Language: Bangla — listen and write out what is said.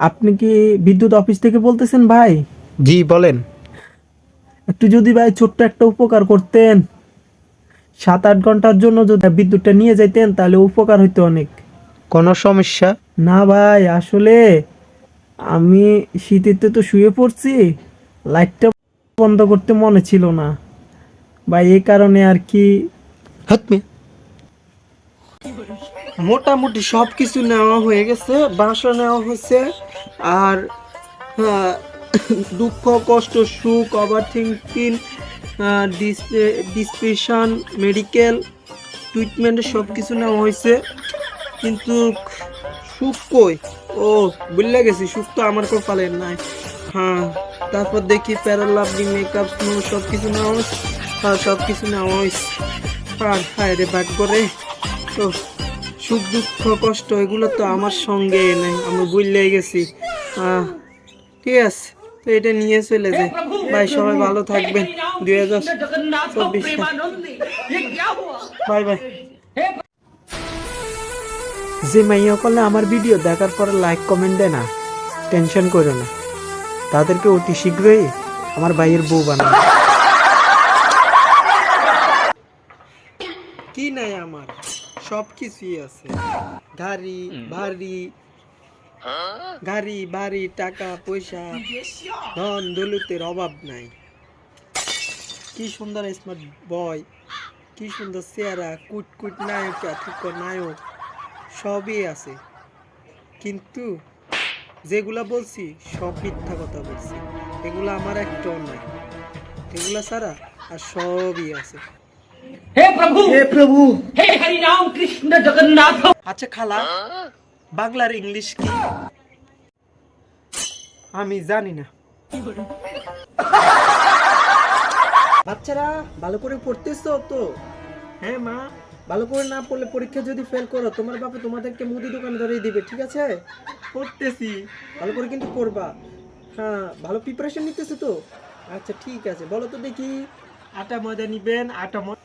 আপনি কি বিদ্যুৎ অফিস থেকে বলতেছেন ভাই? জি বলেন। একটু যদি ভাই ছোট্ট একটা উপকার করতেন সাত আট ঘণ্টার জন্য যদি বিদ্যুৎটা নিয়ে যাইতেন তাহলে উপকার হইতো অনেক। কোনো সমস্যা? না ভাই আসলে আমি শীতেতে তো শুয়ে পড়ছি লাইটটা বন্ধ করতে মনে ছিল না। ভাই এই কারণে আর কি মোটামুটি সব কিছু নেওয়া হয়ে গেছে বাসা নেওয়া হয়েছে। আর হ্যাঁ, দুঃখ কষ্ট সুখ ওভার থিঙ্কিং ডিসপ্রেশন মেডিকেল ট্রিটমেন্টের সব কিছু নেওয়া হয়েছে। কিন্তু সুখ কই? ও বুঝলে গেছি সুখ তো আমার কপালের নাই। হ্যাঁ তারপর দেখি প্যারালাভলি মেকআপ স্নো সব কিছু নেওয়া হয়েছে। হ্যাঁ সব কিছু নেওয়া হয়েছে। আর হায় রে বাদ করে তো সুখ, দুঃখ, কষ্ট, এগুলো তো আমার সঙ্গে নেই, আমি বুঝলেই গেছি। ঠিক আছে, তো এটা নিয়ে চলে যাই। ভাই, সবাই ভালো থাকবেন। দুই হাজার চব্বিশ বাই বাই যে মাইয়া করলে আমার ভিডিও দেখার পরে লাইক কমেন্ট দেয় না টেনশন করো না। তাদেরকে অতি শীঘ্রই আমার ভাইয়ের বউ বানাবে কি নাই আমার সব কিছুই আছে। গাড়ি বাড়ি গাড়ি বাড়ি টাকা পয়সা ধন দৌলতের অভাব নাই। কি সুন্দর স্মার্ট বয় কি সুন্দর চেহারা কুট কুট নায়ক থুক নায়ক সবই আছে। কিন্তু যেগুলা বলছি সব মিথ্যা কথা বলছি। এগুলা আমার একটাও নাই এগুলা ছাড়া আর সবই আছে। হে প্রভু! হে প্রভু! হে হরি রাম কৃষ্ণ জগন্নাথ! আচ্ছা খালা বাংলার ইংলিশ কি? আমি জানি না। বাচ্চারা ভালো করে পড়তেছ তো? হ্যাঁ মা। ভালো করে না পড়লে পরীক্ষা যদি ফেল করো তোমার বাপে তোমাদেরকে মুদি দোকানে ধরিয়ে দিবে ঠিক আছে? পড়তেছি। ভালো করে কিন্তু পড়বা। হ্যাঁ ভালো প্রিপারেশন নিতেছো তো? আচ্ছা ঠিক আছে। বলো তো দেখি। আটা ময়দা নিবেন আটা ময়দা